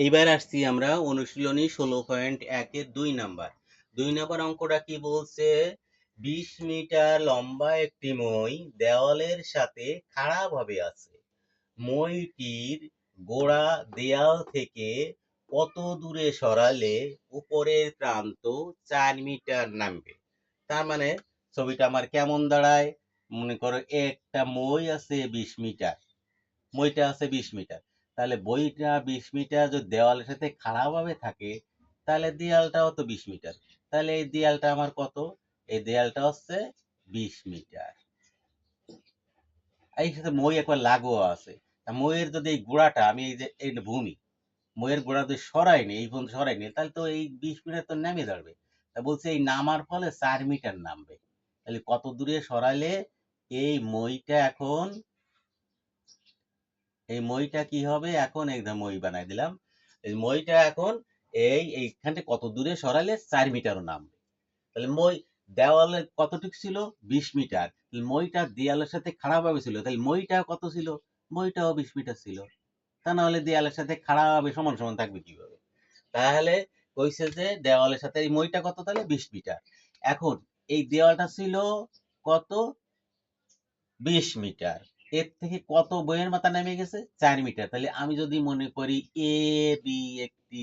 এইবার আসছি আমরা অনুশীলনী ষোলো পয়েন্ট একের দুই নাম্বার। দুই নাম্বার অঙ্কটা কি বলছে? বিশ মিটার লম্বা একটি মই দেওয়ালের সাথে খাড়াভাবে আছে। মইটির গোড়া দেয়াল থেকে কত দূরে সরালে উপরের প্রান্ত চার মিটার নামবে? তার মানে ছবিটা আমার কেমন দাঁড়ায়? মনে করো একটা মই আছে বিশ মিটার, মইটা আছে বিশ মিটার। তাহলে বইটা বিশ মিটার যদি দেওয়ালের সাথে খাড়াভাবে থাকে, তাহলে দেয়ালটাও তো বিশ মিটার। তাহলে এই দেয়ালটা আমার কত? এই দেয়ালটা হচ্ছে বিশ মিটার। এই সাথে মই একবার লাগোয়া আছে। তা মইয়ের যদি এই গোড়াটা, আমি এই যে, এই ভূমি, মইয়ের গোড়া যদি সরাই নি এই পর্যন্ত সরাই নি তাহলে তো এই বিশ মিটার তো নেমে যাবে তা বলছে এই নামার ফলে চার মিটার নামবে। তাহলে কত দূরে সরালে? এই মইটা এখন এই মইটা কি হবে? এখন একদম মই বানাই দিলাম। এই মইটা এখন এই এইখানটা কত দূরে সরালে চার মিটারও নামবে। তাহলে মই দেওয়ালে কতটুকু ছিল? বিশ মিটার। মইটা দেয়ালের সাথে খাড়াভাবে ছিল। তাহলে মইটা কত ছিল? মইটাও বিশ মিটার ছিল। তা না হলে দেয়ালের সাথে খাড়াভাবে সমান সমান থাকবে কীভাবে? তাহলে কইছে যে দেওয়ালের সাথে এই মইটা কত? তাহলে বিশ মিটার। এখন এই দেওয়ালটা ছিল কত? বিশ মিটার। এর থেকে কত বইয়ের মাথা নেমে গেছে? চার মিটার। তাহলে আমি যদি মনে করি এ বি একটি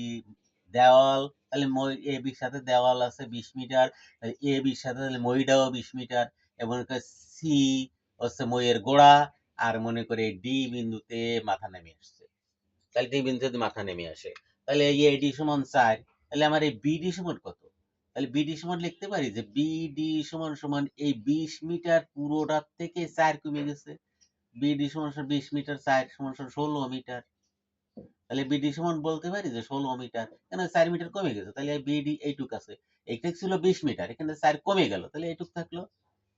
দেওয়াল, তাহলে এ বির সাথে দেওয়াল আছে বিশ মিটার। এ বির সাথে তাহলে মইটাও বিশ মিটার। এবং সি হচ্ছে মইয়ের গোড়া। আর মনে করে ডি বিন্দুতে মাথা নেমে আসছে। তাহলে ডি বিন্দুতে মাথা নেমে আসে। তাহলে এই ডি সমান চার। তাহলে আমার এই বিডি সমান কত? তাহলে বিডি সমান লিখতে পারি যে বিডি সমান সমান এই বিশ মিটার পুরোটার থেকে চার কমে গেছে। বিডি সমান বিশ মিটার, চার সমান ষোলো মিটার। তাহলে বিডি সমান বলতে পারি যে ষোলো মিটার। কেন চার মিটার কমে গেছে, তাহলে বিডি এইটুক আছে। এইটা ছিল বিশ মিটার, এখানে চার কমে গেল, তাহলে এইটুক থাকল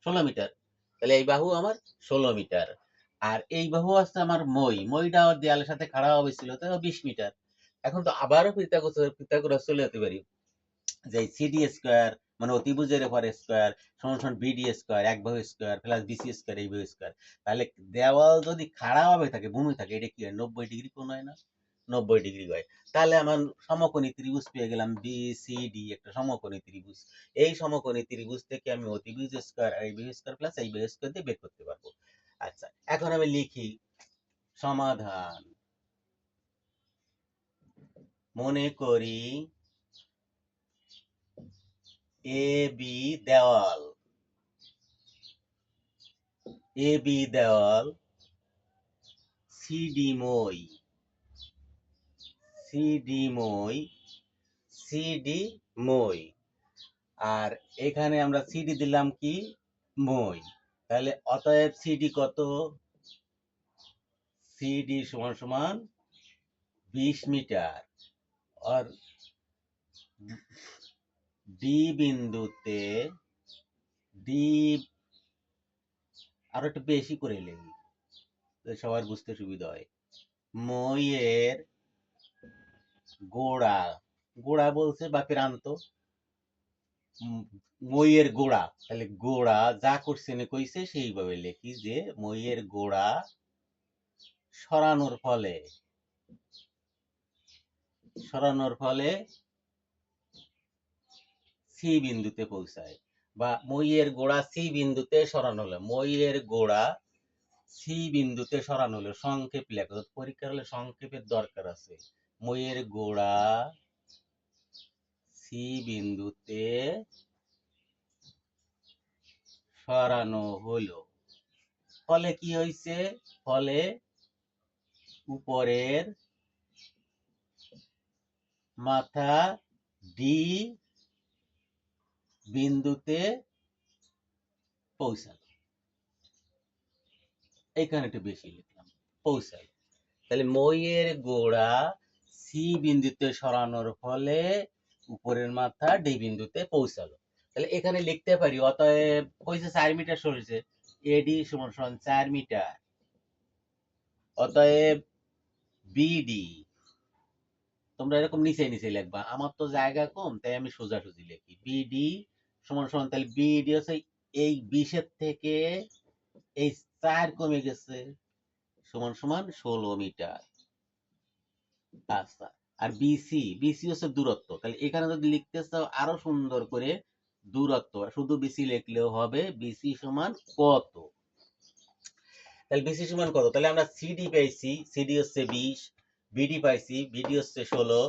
ষোলো মিটার। তাহলে এই বাহু আমার ষোলো মিটার। আর এই বাহু আছে আমার মই, মইটা দেয়ালের সাথে খাড়া হয়েছিল তাহলে বিশ মিটার। এখন তো আবারও পিতাগোরাস চলে যেতে পারি। যে সিডি স্কোয়ার মানে অতিভুজের উপর স্কোয়ার সমান সমান বিডি স্কোয়ার এক বাহু স্কোয়ার প্লাস বিসি স্কোয়ার এই বাহু স্কোয়ার তাহলে দেওয়াল যদি খাড়াভাবে থাকে, ভূমি থাকে, এটা কি হয়? নব্বই ডিগ্রি কোণ হয় না? নব্বই ডিগ্রি হয়। তাহলে আমার সমকোণী ত্রিভুজ পেয়ে গেলাম বি সি ডি একটা সমকোণী ত্রিভুজ। এই সমকোণী ত্রিভুজ থেকে আমি অতিভুজ স্কোয়ার এই বাহু স্কোয়ার প্লাস এই বাহু স্কোয়ার দিয়ে বের করতে পারব। আচ্ছা এখন আমি লিখি সমাধান। মনে করি এ বি দেওয়াল। এ বি দেওয়াল। সিডি মই। সিডি মই। সিডি মই। আর এখানে আমরা সিডি দিলাম কি? মই। তাহলে অতএব সিডি কত? সিডি সমান সমান বিশ মিটার। আর ডি বিন্দুতে ডি আরও একটু বেশি করে লিখি সবার বুঝতে সুবিধা হয়। মইয়ের গোড়া গোড়া বলছে বা প্রান্ত? মইয়ের গোড়া, তাহলে গোড়া যা করছে না কইছে সেইভাবে লেখি যে মইয়ের গোড়া সরানোর ফলে সরানোর ফলে সি বিন্দুতে পৌঁছায় বা মইয়ের গোড়া সি বিন্দুতে সরানো হলো। মইয়ের গোড়া সি বিন্দুতে সরানো হলো। সংক্ষেপ লেখো পরীক্ষার হলে সংক্ষেপের দরকার আছে। মইয়ের গোড়া সি বিন্দুতে সরানো হলো। ফলে কি হয়েছে ফলে উপরের মাথা ডি বিন্দুতে পৌঁছালো। এখানে একটু বেশি লিখলাম, পৌঁছালো। তাহলে মইয়ের গোড়া সি বিন্দুতে সরানোর ফলে উপরের মাথা ডি বিন্দুতে পৌঁছালো। তাহলে এখানে লিখতে পারি, অতএব কইছে চার মিটার সরেছে এডি সমান সমান চার মিটার। অতএব বিডি তোমরা এরকম নিচে নিচে লিখবা। আমার তো জায়গা কম, তাই আমি সোজাসুজি লিখি। বিডি সমান সমান, তাহলে বিডি হচ্ছে এই বিশের থেকে এই চার কমে গেছে সমান সমান ষোলো মিটার। আচ্ছা আর বিসি বিসি হচ্ছে দূরত্ব। তাহলে এখানে যদি লিখতে চাও, আরও সুন্দর করে দূরত্ব শুধু বিসি লিখলেও হবে বিসি সমান কত? তাহলে বিসি সমান কত? তাহলে আমরা সিডি পেয়েছি সিডি হচ্ছে বিশ বিডি পাইছি বিডি হচ্ছে ষোলো,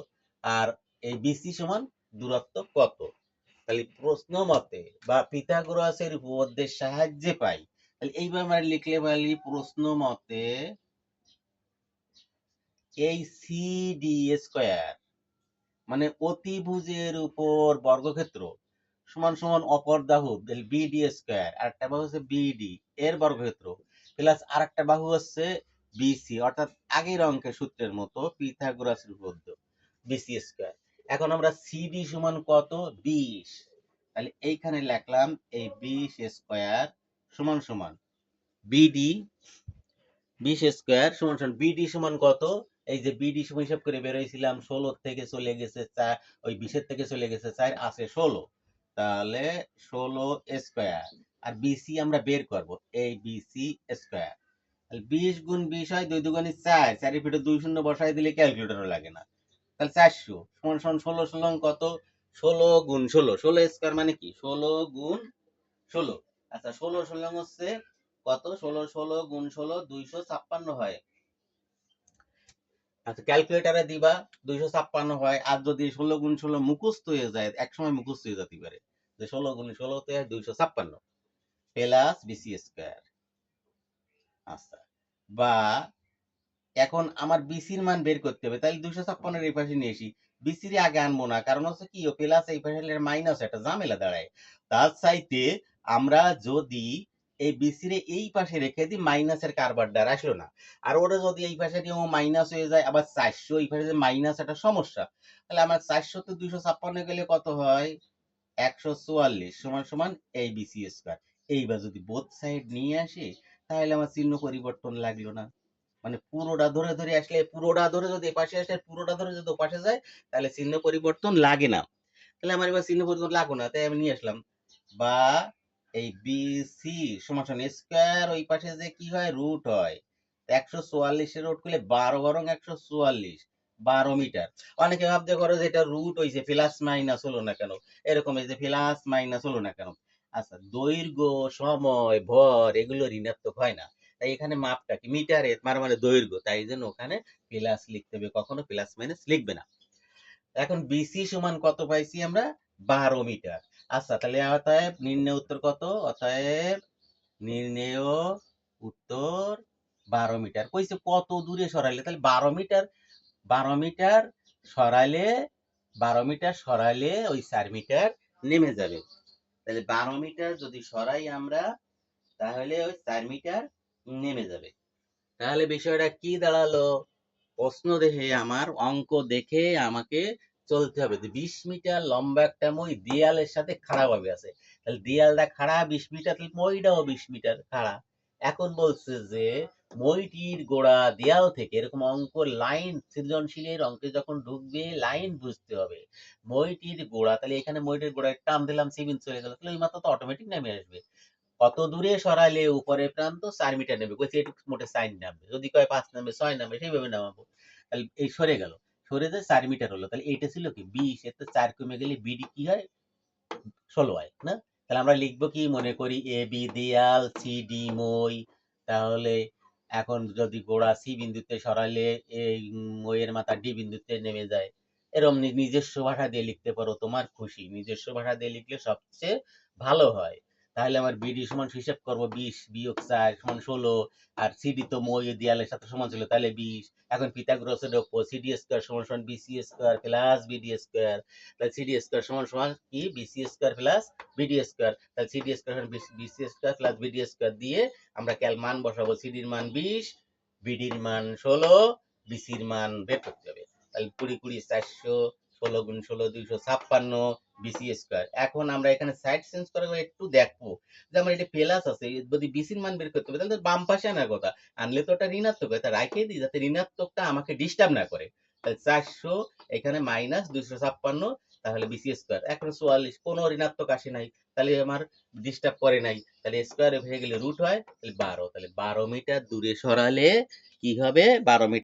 আর এই বিসি সমান দূরত্ব কত? তাহলে প্রশ্ন মতে বা পিথাগোরাসের উপপাদ্যের সাহায্যে পাই। তাহলে এইভাবে আমরা লিখলে পারি প্রশ্ন মতে এই সিডি স্কোয়ার মানে অতিভুজের উপর বর্গক্ষেত্র সমান সমান অপর বাহু বিডি স্কোয়ার আর একটা বাহু হচ্ছে বিডি এর বর্গক্ষেত্র প্লাস আর একটা বাহু হচ্ছে বিসি অর্থাৎ আগের অঙ্কের সূত্রের মতো পিথাগোরাসের উপপাদ্য বিসি স্কোয়ার এখন আমরা সিডি সমান কত? বিশ। তাহলে এইখানে লিখলাম এই বিশ স্কোয়ার সমান সমান বিডি বিশ স্কোয়ার সমান সমান বিডি সমান কত? এই যে বিডি সমান হিসাব করে বেরোইছিলাম ষোলো থেকে চলে গেছে চার, ওই বিশের থেকে চলে গেছে চার, আছে ষোলো। তাহলে ষোলো স্কোয়ার আর বিসি আমরা বের করব, এই বিসি স্কোয়ার তাহলে বিশ গুণ বিশ হয় দুই দুগুণে চার চারের ফিটে দুই শূন্য বসাই দিলে ক্যালকুলেটরও লাগে না। তাহলে চারশো সমান সমান ষোলো ষোলো কত? ষোলো গুণ ষোলো। ষোলো স্কোয়ার মানে কি? ষোলো গুণ ষোলো। আচ্ছা ষোলো ষোলো হচ্ছে কত? ষোলো ষোলো গুণ ষোলো দুইশো ছাপ্পান্ন হয়। আচ্ছা ক্যালকুলেটারে দিবা, দুইশো ছাপ্পান্ন হয়। আর যদি ষোলো গুণ ষোলো মুখস্থ হয়ে যায় এক সময় মুখস্থ হয়ে যেতে পারে। যে ষোলো গুণ ষোলোতে দুইশো ছাপ্পান্ন। প্লাস বিসি স্কোয়ার আচ্ছা। বা এখন আমার বিসির মান বের করতে হবে, তাহলে দুইশো ছাপ্পান্নের এই পাশে নিয়ে আসি। বিসির আগে আনব না, কারণ হচ্ছে কি, ও প্লাস এই পাশে মাইনাস একটা ঝামেলা দাঁড়ায়। তার চাইতে আমরা যদি এই বিসিরে এই পাশে রেখে দিই মাইনাসের কারবারটা আসলো না। আর ওটা যদি এই পাশে নিয়েও মাইনাস হয়ে যায়, আবার চারশো এই পাশে মাইনাস একটা সমস্যা, তাহলে আমার চারশো তো দুইশো ছাপ্পান্ন গেলে কত হয়? একশো চুয়াল্লিশ সমান সমান এই বিসি স্কোয়ার এইবার যদি বোথ সাইড নিয়ে আসি তাহলে আমার চিহ্ন পরিবর্তন লাগল না। মানে পুরোটা ধরে ধরে আসলে পুরোটা ধরে যদি এপাশে আসে, পুরোটা ধরে যদি ওপাশে যায় তাহলে চিহ্ন পরিবর্তন লাগে না। তাহলে আমার এবার চিহ্ন পরিবর্তন লাগল না, তাই আমি নিয়ে আসলাম। বা এই বিসি সমান সমান স্কোয়ার ওই পাশে যে কি হয়? রুট হয়। একশো চুয়াল্লিশের রুট করলে বারো বরং একশো চুয়াল্লিশ, বারো মিটার। অনেকে ভাবতে করো যে এটা রুট হয়েছে প্লাস মাইনাস হলো না কেন? এরকম এই যে প্লাস মাইনাস হলো না কেন? আচ্ছা দৈর্ঘ্য, সময়, ভর এগুলো ঋণাত্মক হয় না। তাই এখানে মাপটা কি মিটারে মানে মানে দৈর্ঘ্য, তাই জন্য ওখানে প্লাস লিখতে হবে, কখনো প্লাস মাইনাস লিখবে না। এখন বিসি সমান কত পাইছি আমরা? বারো মিটার। আচ্ছা তাহলে অতএব নির্ণয় উত্তর কত? অতএব নির্ণেয় উত্তর বারো মিটার। কইছে কত দূরে সরাইলে? তাহলে বারো মিটার বারো মিটার সরাইলে, বারো মিটার সরাইলে ওই চার মিটার নেমে যাবে। তাহলে বারো মিটার যদি সরাই আমরা, তাহলে ওই চার মিটার নেমে যাবে। তাহলে বিষয়টা কি দাঁড়াল? প্রশ্ন দেখে, আমার অঙ্ক দেখে আমাকে চলতে হবে। যে বিশ মিটার লম্বা একটা মই দেয়ালের সাথে খাড়া ভাবে আছে। তাহলে দেয়ালটা খাড়া, বিশ মিটার, তাহলে মইটাও বিশ মিটার খাড়া। এখন বলছে যে, মইটির গোড়া দেয়াল থেকে এরকম অঙ্ক লাইন, সৃজনশীলের অঙ্কে যখন ঢুকবে, লাইন বুঝতে হবে। মইটির গোড়া, তাহলে এখানে মইটির গোড়ায় টান দিলাম সিভিন চলে গেল, তাহলে ওই মাত্র তো অটোমেটিক নেমে আসবে। কত দূরে সরালে উপরে প্রান্ত, চার মিটার নেবে কইছে এটুকু মোটে সাইন নামবে, যদি কয় পাঁচ নামবে, ছয় নামবে, সেইভাবে নামাবো। তাহলে এই সরে গেল, সরে যে চার মিটার হলো, তাহলে এইটা ছিল কি? বিশ এতে চার কমে গেলে বিডি কি হয়? ষোলো হয়, না? তাহলে আমরা লিখব কি? মনে করি এ বি দেয়াল সি ডি মই। তাহলে এখন যদি গোড়া সি বিন্দুতে সরালে এই মইয়ের মাথা ডি বিন্দুতে নেমে যায়। এরম নিজস্ব ভাষা দিয়ে লিখতে পারো, তোমার খুশি। নিজস্ব ভাষা দিয়ে লিখলে সবচেয়ে ভালো হয়। তাহলে আমার বিডি সমান হিসাব করব বিশ বিয়োগ চার সমান ষোলো, আর সিডি তো মই দেয়ালের সাথে সমান ছিল, তাহলে বিশ। এখন পিথাগোরাসের রক্ষ সিডি স্কোয়ার সমান সমান BC square plus BD square তাহলে সিডি স্কোয়ার সমান সমান কি? BC square plus BD square তাহলে সিডি স্কোয়ার সমান BC square plus BD square দিয়ে আমরা ক্যাল মান বসাবো সিডির মান বিশ বিডির মান ষোলো বিসির মান বের করতে হবে। তাহলে কুড়ি কুড়ি চারশো, ষোলো গুণ ষোলো দুইশো ছাপ্পান্ন বিসি স্কোয়ার এখন আমরা এখানে সাইড চেঞ্জ একটু দেখব যে আমার এটা প্লাস আছে যদি বিসির মান বের করতে হবে, তাহলে বাম পাশে আনার কথা। আনলে তো ওটা ঋণাত্মক হয় তা রাখিয়ে দিই যাতে ঋণাত্মকটা আমাকে ডিস্টার্ব না করে। তাহলে চারশো, এখানে মাইনাস দুইশো ছাপ্পান্ন, তাহলে বিসি স্কোয়ার এখন চুয়াল্লিশ, কোনো ঋণাত্মক আসে নাই, তাহলে আমার ডিস্টার্ব করে নাই। তাহলে স্কোয়ার হয়ে গেলে রুট হয়, তাহলে বারো তাহলে বারো মিটার দূরে সরালে কি হবে? বারো মিটার